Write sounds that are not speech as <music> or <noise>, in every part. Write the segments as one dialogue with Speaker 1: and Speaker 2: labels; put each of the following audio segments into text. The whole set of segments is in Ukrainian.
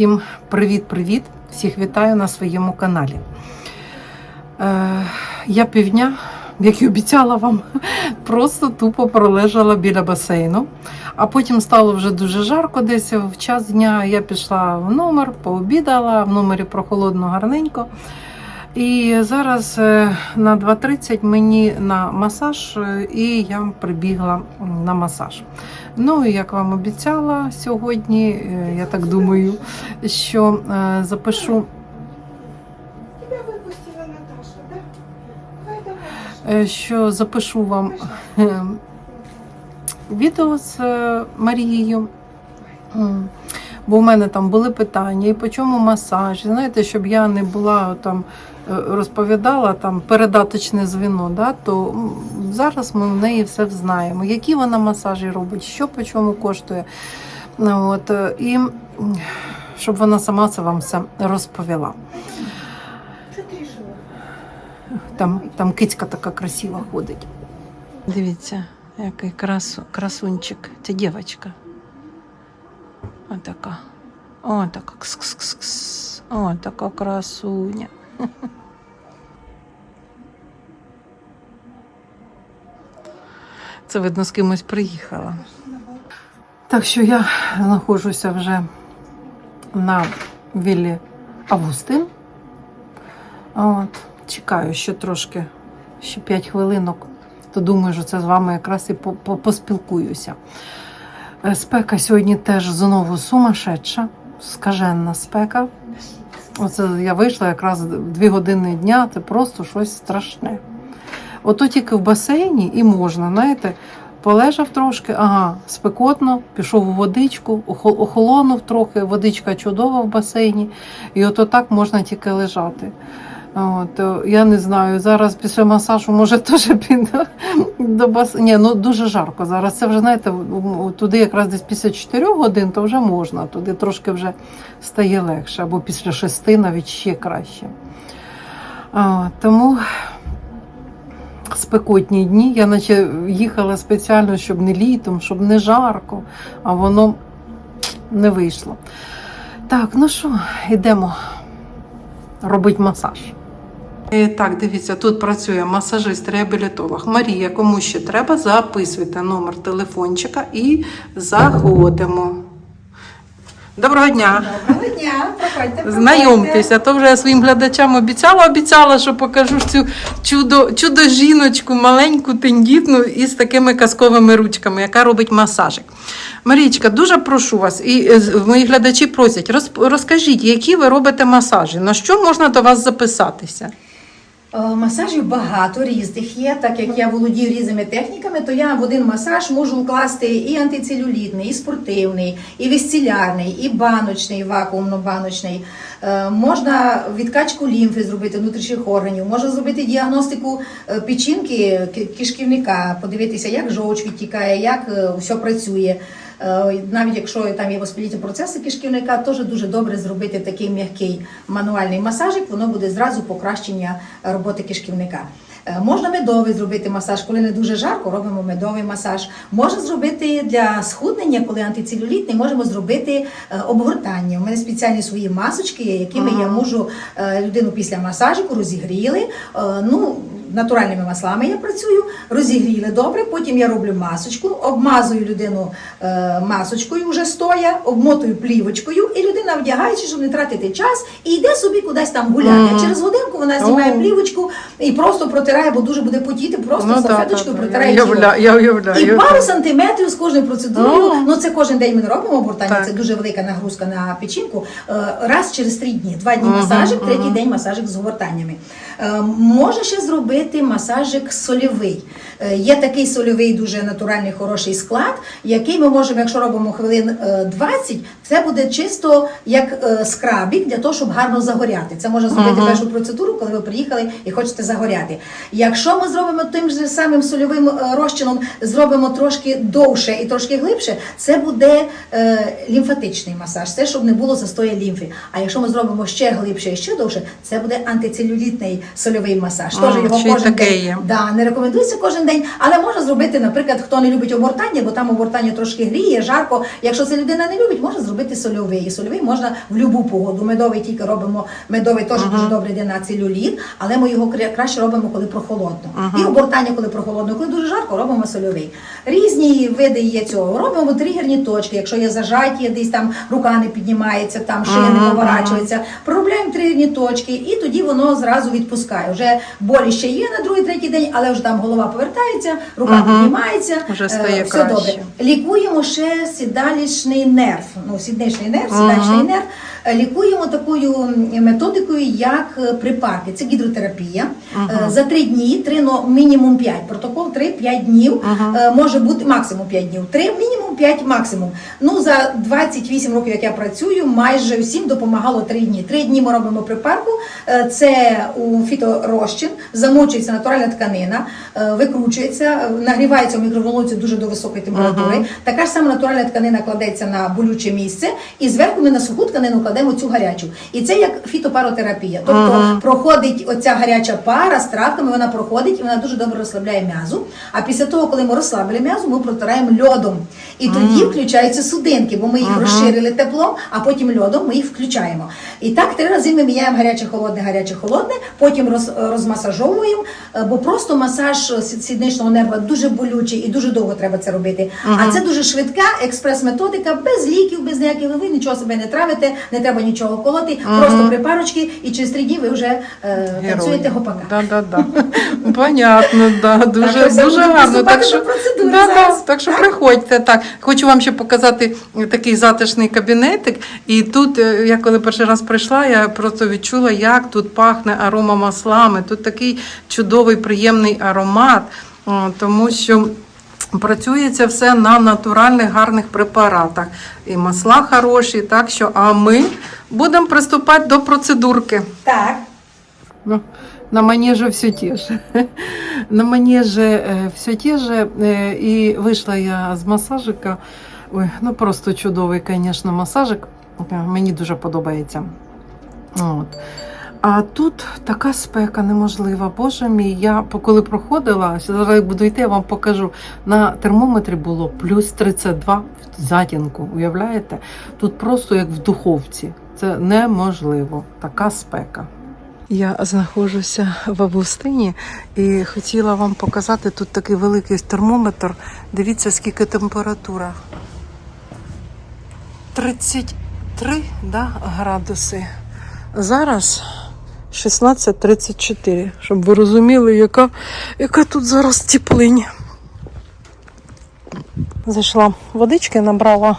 Speaker 1: Всім привіт-привіт! Всіх вітаю на своєму каналі. Е, я півдня, як і обіцяла вам, <laughs> просто тупо пролежала біля басейну. А потім стало вже дуже жарко. Десь в час дня я пішла в номер, пообідала, в номері прохолодно гарненько. І зараз е, на 2.30 мені на масаж, е, і я прибігла на масаж. Ну і як вам обіцяла сьогодні, е, я так думаю, що запишу, що запишу вам відео з Марією. Бо в мене там були питання, і по чому масаж. Знаєте, щоб я не була там розповідала там передаточне звіно, да, то зараз ми в неї все знаємо. Які вона масажі робить, що по чому коштує. От, е, і щоб вона сама це вам все розповіла. Там, там кицька така красива ходить. Дивіться, який красу, красунчик. Це дівчинка. Отака. О, така кс-кс-кс. О, така красуня. Це видно, з кимось приїхала. Так що я знаходжуся вже на віллі Августин. От, чекаю ще трошки, ще 5 хвилинок, то думаю, що це з вами якраз і по- по- поспілкуюся. Е, Спека сьогодні теж знову сумасшедша, скаженна спека. Оце я вийшла якраз дві години дня, це просто щось страшне. Ото тільки в басейні і можна, знаєте, полежав трошки, ага, спекотно, пішов у водичку, охо- охолонув трохи, водичка чудова в басейні, і ото так можна тільки лежати. От, е, я не знаю, зараз після масажу може <laughs> теж піду до бас... Ні, ну дуже жарко зараз. Це вже, знаєте, туди якраз десь після 4 годин, то вже можна, туди трошки вже стає легше, або після 6 навіть ще краще. А, тому спекотні дні. Я наче їхала спеціально, щоб не літом, щоб не жарко, а воно не вийшло. Так, ну що, йдемо робити масаж. Е, Так, дивіться, тут працює масажист-реабілітолог. Марія, кому ще треба, записуйте номер телефончика і заходимо. Доброго дня!
Speaker 2: Доброго дня, проходьте.
Speaker 1: Знайомтеся, то вже я своїм глядачам обіцяла, обіцяла, що покажу ж цю чудо, чудо жіночку, маленьку, тендітну із такими казковими ручками, яка робить масажик. Марічка, дуже прошу вас, і е, мої глядачі просять, розкажіть, які ви робите масажі, на що можна до вас записатися?
Speaker 2: Е, Масажів багато різних є, так як я володію різними техніками, то я в один масаж можу вкласти і антицелюлітний, і спортивний, і весцілярний, і баночний, вакуумно-баночний. Е, Можна відкачку лімфи зробити внутрішніх органів, можна зробити діагностику е, печінки ки- кишківника, подивитися, як жовч відтікає, як е, все працює. Навіть якщо там є воспалітні процеси кишківника, теж дуже добре зробити такий м'який мануальний масажик, воно буде зразу покращення роботи кишківника. Е, Можна медовий зробити масаж, коли не дуже жарко, робимо медовий масаж. Можна зробити для схуднення, коли антицелюлітний, можемо зробити е, обгортання. У мене спеціальні свої масочки, якими якими я можу е, людину після масажику розігріли. Ну, натуральними маслами я працюю, розігріли добре. Потім я роблю масочку, обмазую людину е, масочкою вже стоя, обмотую плівочкою, і людина вдягається, щоб не тратити час, і йде собі кудись там гуляти.
Speaker 1: Мгм.
Speaker 2: А через годинку вона знімає
Speaker 1: О.
Speaker 2: плівочку і просто протирає, бо дуже буде потіти, просто
Speaker 1: Ну,
Speaker 2: салфеточкою протирає тіло. І пару сантиметрів з кожною процедурою.
Speaker 1: О.
Speaker 2: Ну це кожен день ми не робимо обгортання. Це дуже велика нагрузка на печінку. Е, Раз через три дні. Два дні
Speaker 1: Мгм,
Speaker 2: масажик, третій
Speaker 1: мгм.
Speaker 2: день масажик з обгортаннями. Е, Можна ще зробити масажик сольовий. Е, Є такий сольовий, дуже натуральний, хороший склад, який ми можемо, якщо робимо хвилин е, 20, це буде чисто як е, скрабік для того, щоб гарно загоряти. Це можна зробити першу процедуру, коли ви приїхали і хочете загоряти. Якщо ми зробимо тим же самим сольовим е, розчином, зробимо трошки довше і трошки глибше, це буде е, лімфатичний масаж. Це щоб не було застоя лімфи. А якщо ми зробимо ще глибше і ще довше, це буде антицелюлітний сольовий масаж. Тож його кожен день. Да, не рекомендується кожен день, але можна зробити, наприклад, хто не любить обгортання, бо там обгортання трошки гріє, жарко. Якщо це людина не любить, можна зробити зробити сольовий. І сольовий можна в будь-яку погоду. Медовий тільки робимо, медовий теж дуже добре йде на целюліт, але ми його кра- краще робимо, коли прохолодно. І обортання, коли прохолодно, коли дуже жарко, робимо сольовий. Різні види є цього. Робимо тригерні точки, якщо є зажаті, десь там рука не піднімається, там шия не поворачується. Проробляємо тригерні точки, і тоді воно зразу відпускає. Вже болі ще є на другий, третій день, але вже там голова повертається, рука піднімається,
Speaker 1: Вже
Speaker 2: е,
Speaker 1: стає
Speaker 2: все
Speaker 1: краще.
Speaker 2: добре. Лікуємо ще сідалічний нерв. Ну, сідничний нерв, сідалічний нерв. Е, Лікуємо такою методикою, як е, припарки. Це гідротерапія. Е, За три дні, три, но мінімум 5. Протокол 3-5 днів. Е, Може бути максимум 5 днів. 3 мінімум 5 максимум. Ну, за 28 років, як я працюю, майже всім допомагало 3 дні. 3 дні ми робимо припарку. Це у фіторозчин, замочується натуральна тканина, викручується, нагрівається в мікроволновці дуже до високої температури. Така ж сама натуральна тканина кладеться на болюче місце, і зверху ми на суху тканину кладемо цю гарячу. І це як фітопаротерапія. Тобто проходить оця гаряча пара з травками, вона проходить і вона дуже добре розслабляє м'язу. А після того, коли ми розслабили м'язу, ми протираємо льодом. І тоді включаються судинки, бо ми їх розширили теплом, а потім льодом ми їх включаємо. І так три рази ми міняємо гаряче холодне, гаряче холодне, потім роз, розмасажовуємо, е, бо просто масаж сідничного нерва дуже болючий і дуже довго треба це робити. А це дуже швидка експрес-методика, без ліків, без ніяких ви нічого себе не травите, не треба нічого колоти, просто припарочки, і через три дні ви вже е, танцюєте гопака.
Speaker 1: Да, да, да. Понятно, да. Дуже,
Speaker 2: Так, ось
Speaker 1: дуже
Speaker 2: буду
Speaker 1: гарно. Так що,
Speaker 2: до процедури
Speaker 1: да, да,
Speaker 2: зараз.
Speaker 1: так що приходьте. Так. Хочу вам ще показати такий затишний кабінетик. І тут, е, я коли перший раз прийшла, я просто відчула, як тут пахне аромамаслами. Тут такий чудовий, приємний аромат, О, тому що. Працюється все на натуральних гарних препаратах. І масла хороші, так що а ми будемо приступати до процедурки.
Speaker 2: Так.
Speaker 1: Ну, на манеже все те же. На манеже э, все те же. И вийшла я з масажика. Ой, ну просто чудовий, звісно, масажик. Мені дуже подобається. От. А тут така спека неможлива. Боже мій, я коли проходила, зараз як буду йти, я вам покажу. На термометрі було плюс 32 в затінку. Уявляєте? Тут просто як в духовці. Це неможливо. Така спека. Я знаходжуся в Августині і хотіла вам показати тут такий великий термометр. Дивіться, скільки температура. 33 да, градуси. Зараз 16.34, щоб ви розуміли, яка, яка тут зараз теплинь. Зайшла водички, набрала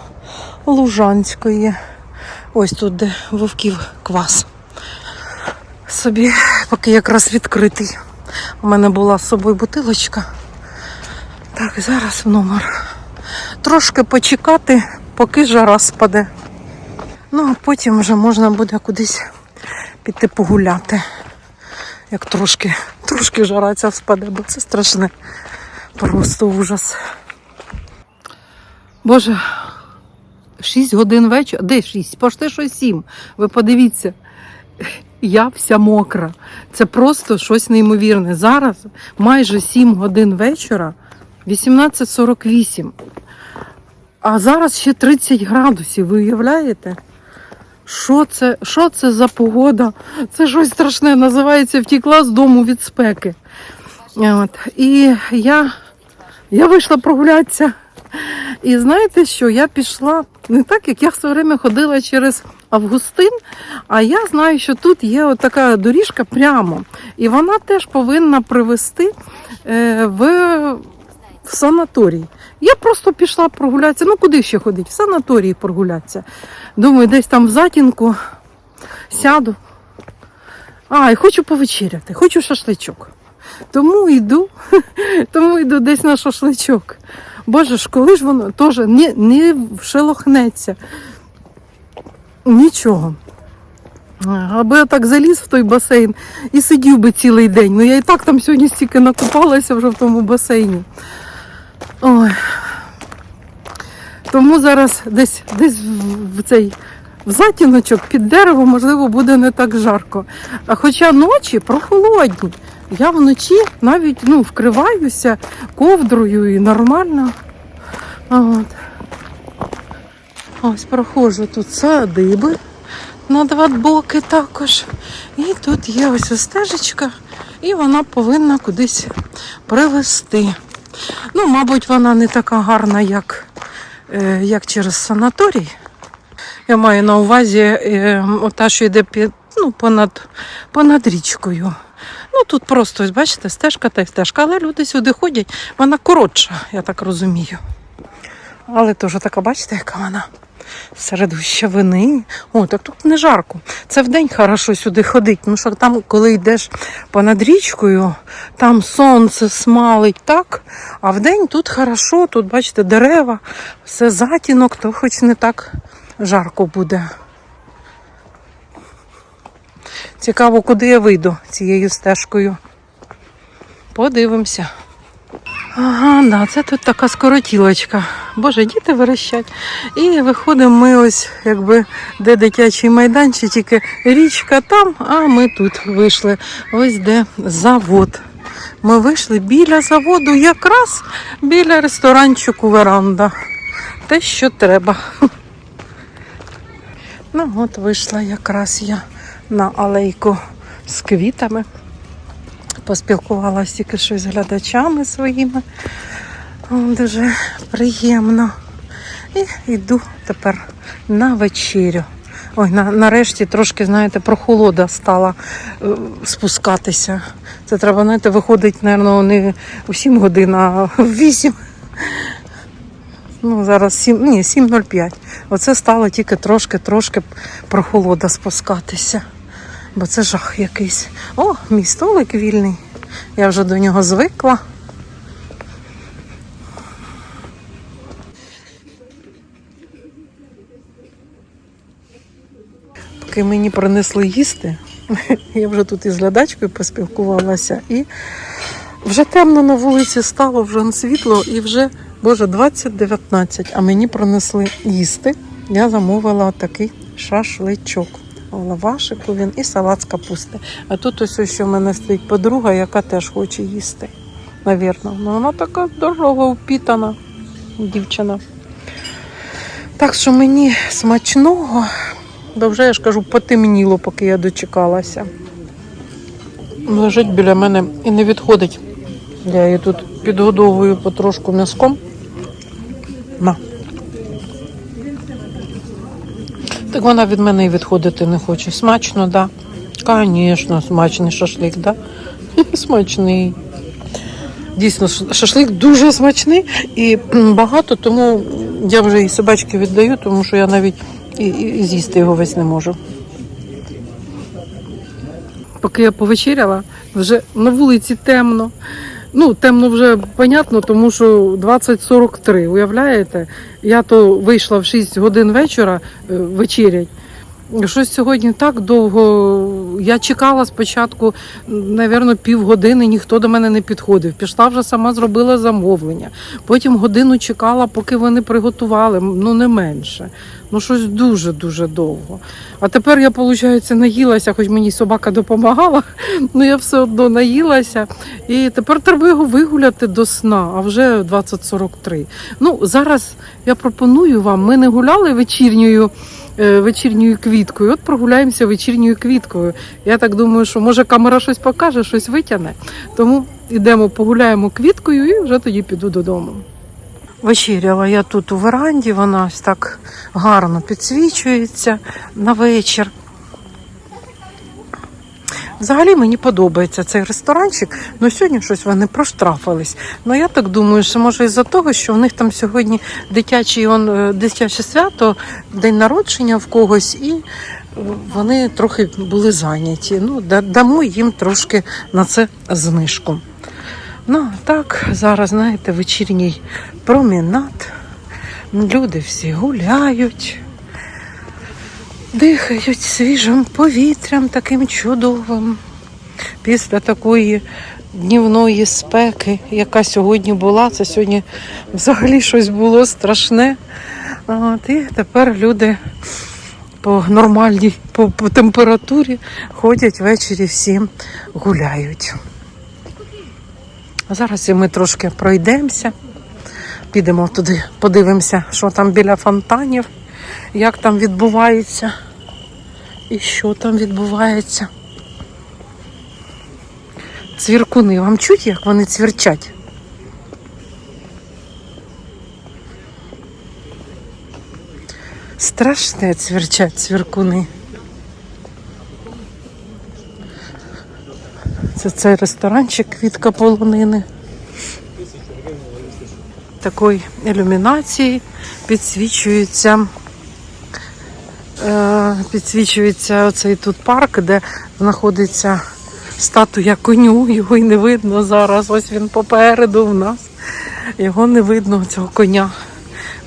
Speaker 1: лужанської. Ось тут, де вовків квас собі, поки якраз відкритий. У мене була з собою бутилочка. Так, зараз в номер. Трошки почекати, поки жара спаде. Ну, а потім вже можна буде кудись піти погуляти. Як трошки, трошки жара ця спаде, бо це страшне. Просто ужас. Боже, 6 годин вечора. Де 6? Пошти що 7. Ви подивіться. Я вся мокра. Це просто щось неймовірне. Зараз майже 7 годин вечора, 18.48. А зараз ще 30 градусів. Ви уявляєте? Що це, що це за погода? Це щось страшне. Називається втікла з дому від спеки. От. І я, я вийшла прогулятися. І знаєте що? Я пішла не так, як я все время ходила через Августин, а я знаю, що тут є така доріжка прямо. І вона теж повинна привести е, в, в санаторій. Я просто пішла прогулятися. Ну куди ще ходити? В санаторії прогулятися. Думаю, десь там в затінку сяду. А, і хочу повечеряти, хочу шашличок. Тому йду, <laughs> тому йду десь на шашличок. Боже ж, коли ж воно теж не, не вшелохнеться. Нічого. Аби я так заліз в той басейн і сидів би цілий день. Ну я і так там сьогодні стільки накупалася вже в тому басейні. Ой. Тому зараз десь, десь в, цей в затіночок під дерево, можливо, буде не так жарко. А хоча ночі прохолодні. Я вночі навіть ну, вкриваюся ковдрою і нормально. От. Ось проходжу тут садиби на два боки також. І тут є ось стежечка, і вона повинна кудись привести. Ну, мабуть, вона не така гарна, як, е, як через санаторій. Я маю на увазі е, ота, що йде під, ну, понад, понад річкою. Ну тут просто, бачите, стежка та й стежка, але люди сюди ходять, вона коротша, я так розумію. Але теж така, бачите, яка вона серед гущавини. О, так тут не жарко. Це вдень хорошо сюди ходить. Ну що там, коли йдеш понад річкою, там сонце смалить так. А вдень тут хорошо, тут, бачите, дерева, все затінок, то хоч не так жарко буде. Цікаво, куди я вийду цією стежкою. Подивимося. Ага, да, це тут така скоротілочка. Боже, діти верещать. І виходимо ми ось, якби де дитячий майданчик, тільки річка там, а ми тут вийшли. Ось де завод. Ми вийшли біля заводу, якраз біля ресторанчику веранда. Те, що треба. Ну, от вийшла якраз я на алейку з квітами. Поспілкувалася тільки що з глядачами своїми. Дуже приємно. І йду тепер на вечерю. Ой, на, нарешті трошки, знаєте, прохолода стала е, спускатися. Це треба, знаєте, виходить, мабуть, не у 7 годин, а в 8. Ну, зараз 7, ні, 7.05. Оце стало тільки трошки-трошки прохолода спускатися. Бо це жах якийсь. О, мій столик вільний. Я вже до нього звикла. Поки мені принесли їсти, <laughs> я вже тут із глядачкою поспілкувалася, і вже темно на вулиці стало, вже світло, і вже, боже, 20.19, а мені принесли їсти. Я замовила такий шашличок. Лавашику він і салат з капусти. А тут ось ось в мене стоїть подруга, яка теж хоче їсти. Навірно. Ну, вона така дорога упітана дівчина. Так що мені смачного, бо вже я ж кажу, потемніло, поки я дочекалася. Лежить біля мене і не відходить. Я її тут підгодовую потрошку м'язком. На. Так вона від мене і відходити не хоче. Смачно, да. Звісно, смачний шашлик, да? <laughs> Смачний. Дійсно, шашлик дуже смачний і багато, тому я вже і собачки віддаю, тому що я навіть і, і з'їсти його весь не можу. Поки я повечеряла, вже на вулиці темно. Ну, темно вже понятно, тому що 20.43, уявляєте? Я то вийшла в 6 годин вечора е, вечерять. Щось сьогодні так довго. Я чекала спочатку, напевно, півгодини, ніхто до мене не підходив. Пішла вже сама зробила замовлення. Потім годину чекала, поки вони приготували, ну не менше. Ну, щось дуже-дуже довго. А тепер я, виходить, наїлася, хоч мені собака допомагала, але <laughs> я все одно наїлася. І тепер треба його вигуляти до сна, а вже 20.43. Ну, зараз я пропоную вам, ми не гуляли вечірньою. Е, Вечірньою квіткою, от прогуляємося вечірньою квіткою. Я так думаю, що може камера щось покаже, щось витягне. Тому йдемо, погуляємо квіткою і вже тоді піду додому. Вечеряла я тут у веранді, вона ось так гарно підсвічується на вечір. Взагалі мені подобається цей ресторанчик, але сьогодні щось вони проштрафились. Ну я так думаю, що може із-за того, що в них там сьогодні дитячий, он, е, дитяче свято, день народження в когось, і вони трохи були зайняті. Ну, дамо їм трошки на це знижку. Ну, так, зараз, знаєте, вечірній променад. Люди всі гуляють, дихають свіжим повітрям таким чудовим. Після такої днівної спеки, яка сьогодні була, це сьогодні взагалі щось було страшне. От, і тепер люди по нормальній по, по температурі ходять ввечері всі гуляють. Зараз ми трошки пройдемося, підемо туди, подивимося, що там біля фонтанів. Як там відбувається і що там відбувається. Цвіркуни, вам чуть, як вони цвірчать? Страшне цвірчать цвіркуни. Це цей ресторанчик квітка полонини. Такої ілюмінації підсвічується. Е, підсвічується оцей тут парк, де знаходиться статуя коню. Його й не видно зараз. Ось він попереду в нас. Його не видно, цього коня.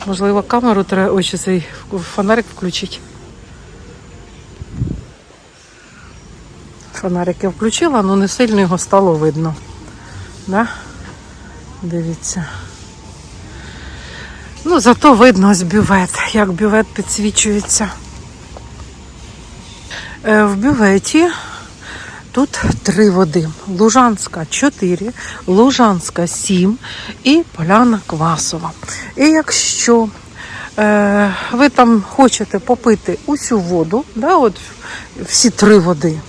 Speaker 1: Можливо, камеру треба ось цей фонарик включити. Фонарик я включила, але не сильно його стало видно. Да? Дивіться. Ну, зато видно ось бювет, як бювет підсвічується. Е, В бюветі тут три води. Лужанська 4, Лужанська 7 і Поляна Квасова. І якщо е, ви там хочете попити усю воду, да, от всі три води,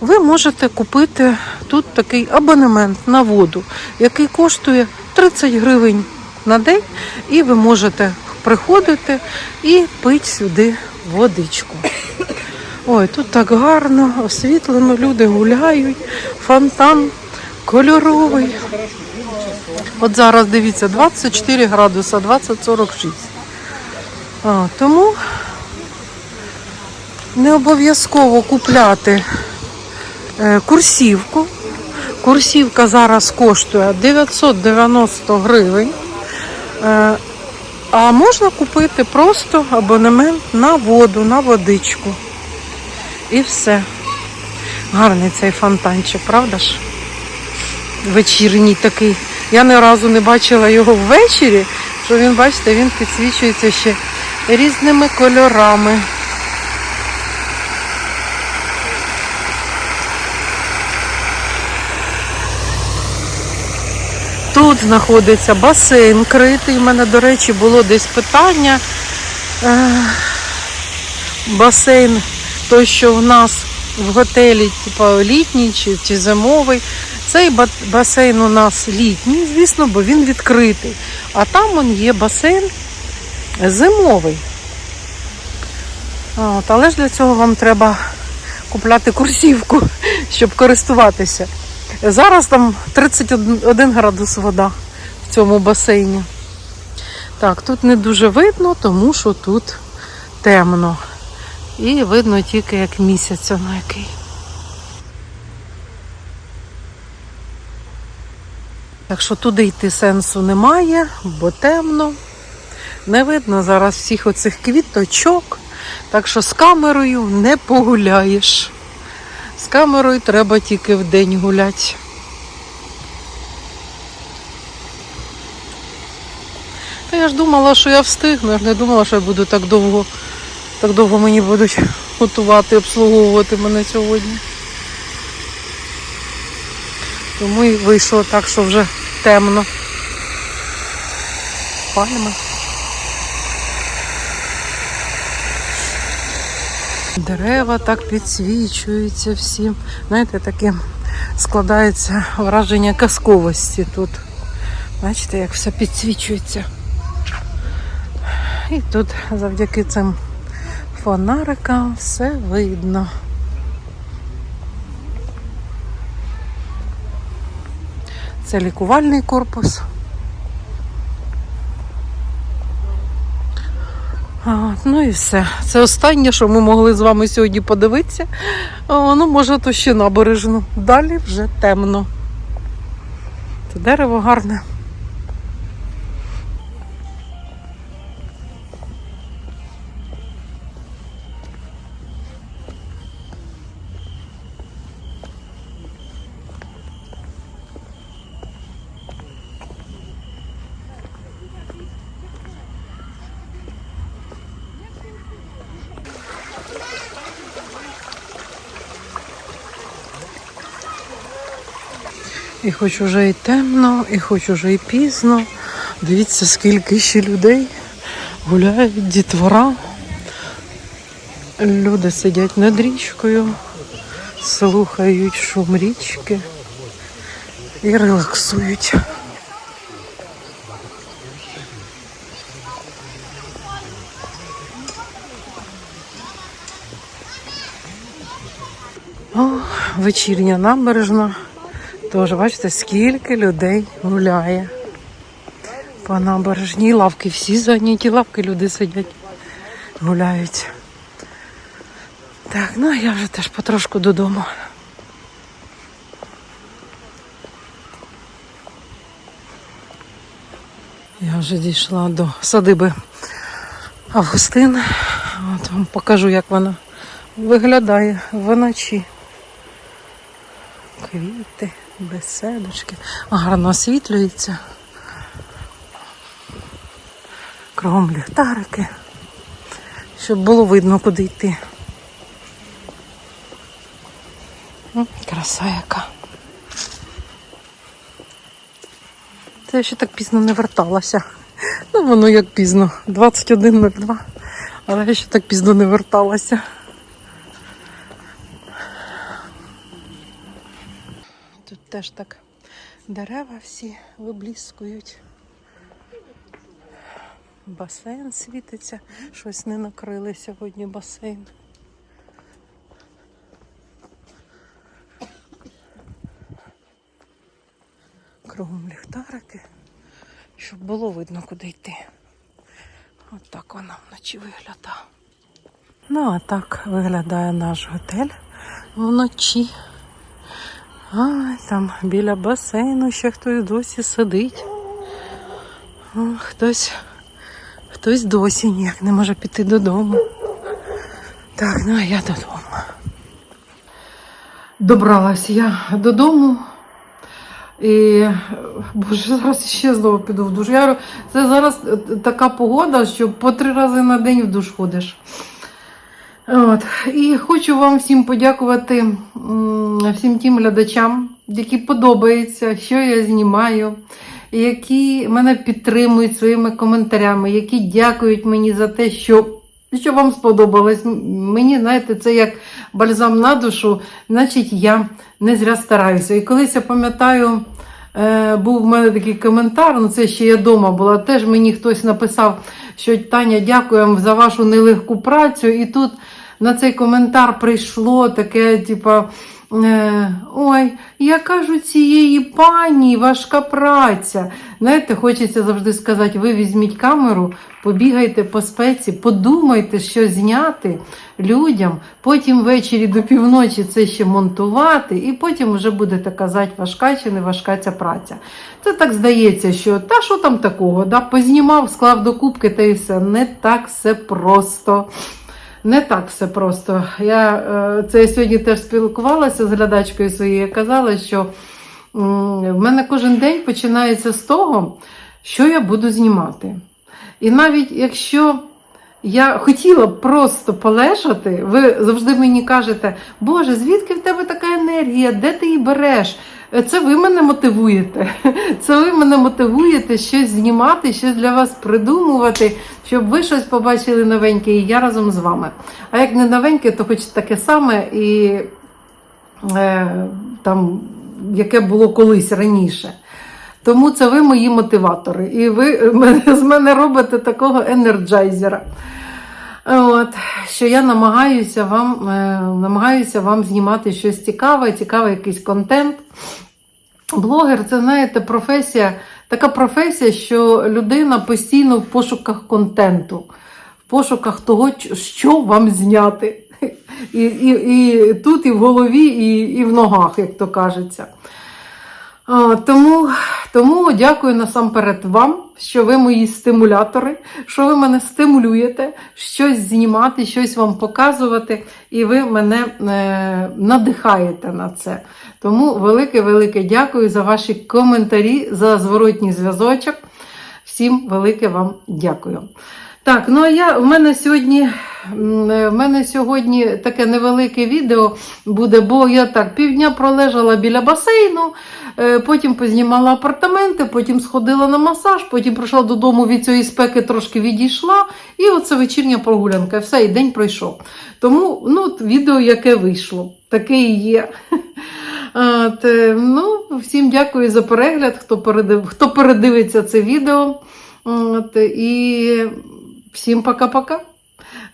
Speaker 1: ви можете купити тут такий абонемент на воду, який коштує 30 гривень на день, і ви можете приходити і пити сюди водичку. Ой, тут так гарно, освітлено, люди гуляють, фонтан кольоровий. От зараз дивіться, 24 градуса, 20-46. А, тому не обов'язково купляти е, курсівку. Курсівка зараз коштує 990 гривень. Е, А можна купити просто абонемент на воду, на водичку. І все. Гарний цей фонтанчик, правда ж? Вечірній такий. Я ні разу не бачила його ввечері, що він, бачите, він підсвічується ще різними кольорами. Тут знаходиться басейн критий. У мене, до речі, було десь питання. Е, Басейн, той, що в нас в готелі, типу літній чи, чи зимовий. Цей басейн у нас літній, звісно, бо він відкритий. А там он є басейн зимовий. От, але ж для цього вам треба купляти курсівку, <laughs> щоб користуватися. Зараз там 31 градус вода в цьому басейні. Так, тут не дуже видно, тому що тут темно. І видно тільки як місяць на який. Так що туди йти сенсу немає, бо темно. Не видно зараз всіх оцих квіточок. Так що з камерою не погуляєш. З камерою треба тільки в день гуляти. Та я ж думала, що я встигну, я ж не думала, що я буду так довго, так довго мені будуть готувати, обслуговувати мене сьогодні. Тому і вийшло так, що вже темно. Пальми. Дерева так підсвічуються всім. Знаєте, таке складається враження казковості тут. Бачите, як все підсвічується. І тут завдяки цим фонарикам все видно. Це лікувальний корпус. А, ну і все. Це останнє, що ми могли з вами сьогодні подивитися. О, ну, може, то ще набережну. Далі вже темно. Це дерево гарне. І хоч уже і темно, і хоч уже і пізно. Дивіться, скільки ще людей. Гуляють дітвора. Люди сидять над річкою, слухають шум річки і релаксують. О, вечірня набережна. Тож, бачите, скільки людей гуляє по набережній. Лавки всі зайняті, лавки люди сидять, гуляють. Так, ну я вже теж потрошку додому. Я вже дійшла до садиби Августин. От вам покажу, як вона виглядає вночі. Квіти, беседочки. Гарно освітлюється. Кругом ліхтарики, щоб було видно, куди йти. Краса яка. Це я ще так пізно не верталася. Ну, воно як пізно. 21.02. Але я ще так пізно не верталася. Теж так дерева всі вибліскують. Басейн світиться. Щось не накрили сьогодні басейн. Кругом ліхтарики, щоб було видно, куди йти. От так вона вночі виглядає. Ну, а так виглядає наш готель вночі. А, там біля басейну ще хтось досі сидить. О, хтось, хтось досі ніяк не може піти додому. Так, ну а я додому. Добралась я додому. І боже, зараз ще знову піду в душ. Я говорю, це зараз е, така погода, що по три рази на день в душ ходиш. От. І хочу вам всім подякувати всім тим глядачам, які подобаються, що я знімаю, які мене підтримують своїми коментарями, які дякують мені за те, що, що вам сподобалось. Мені, знаєте, це як бальзам на душу, значить я не зря стараюся. І колись я пам'ятаю, е, був в мене такий коментар, ну це ще я вдома була. Теж мені хтось написав, що Таня, дякуємо за вашу нелегку працю. І тут на цей коментар прийшло таке, типа. Е, Ой, я кажу цієї пані, важка праця. Знаєте, хочеться завжди сказати: ви візьміть камеру, побігайте по спеці, подумайте, що зняти людям, потім ввечері до півночі це ще монтувати, і потім вже будете казати, важка чи не важка ця праця. Це так здається, що та що там такого, да? познімав, склав до кубки та і все. Не так все просто. Не так все просто. Я е, це я сьогодні теж спілкувалася з глядачкою своєю. Казала, що в мене кожен день починається з того, що я буду знімати. І навіть якщо я хотіла б просто полежати, ви завжди мені кажете, Боже, звідки в тебе така енергія? Де ти її береш? Це ви мене мотивуєте. <laughs> Це ви мене мотивуєте щось знімати, щось для вас придумувати, щоб ви щось побачили новеньке, і я разом з вами. А як не новеньке, то хоч таке саме і е, там, яке було колись раніше. Тому це ви мої мотиватори. І ви з мене робите такого енерджайзера. От, що я намагаюся вам, е, намагаюся вам знімати щось цікаве, цікавий якийсь контент. Блогер це, знаєте, професія, така професія, що людина постійно в пошуках контенту, в пошуках того, що вам зняти. І, і, і тут, і в голові, і, і в ногах, як то кажеться. Тому, тому дякую насамперед вам, що ви мої стимулятори, що ви мене стимулюєте щось знімати, щось вам показувати, і ви мене е, надихаєте на це. Тому велике-велике дякую за ваші коментарі, за зворотній зв'язочок. Всім велике вам дякую. Так, ну а я в мене сьогодні в мене сьогодні таке невелике відео буде, бо я так півдня пролежала біля басейну, е, потім познімала апартаменти, потім сходила на масаж, потім прийшла додому від цієї спеки, трошки відійшла, і оце вечірня прогулянка. Все, і день пройшов. Тому ну, відео, яке вийшло, таке і є. <laughs> От, е, ну, всім дякую за перегляд, хто, передив, хто передивиться це відео. От, і всім пока-пока.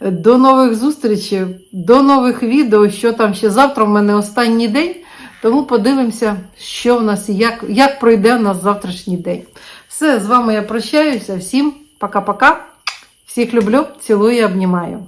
Speaker 1: До нових зустрічей, до нових відео. Що там ще завтра в мене останній день. Тому подивимося, що в нас, як, як пройде у нас завтрашній день. Все, з вами я прощаюся. Всім пока-пока. Всіх люблю, цілую і обнімаю.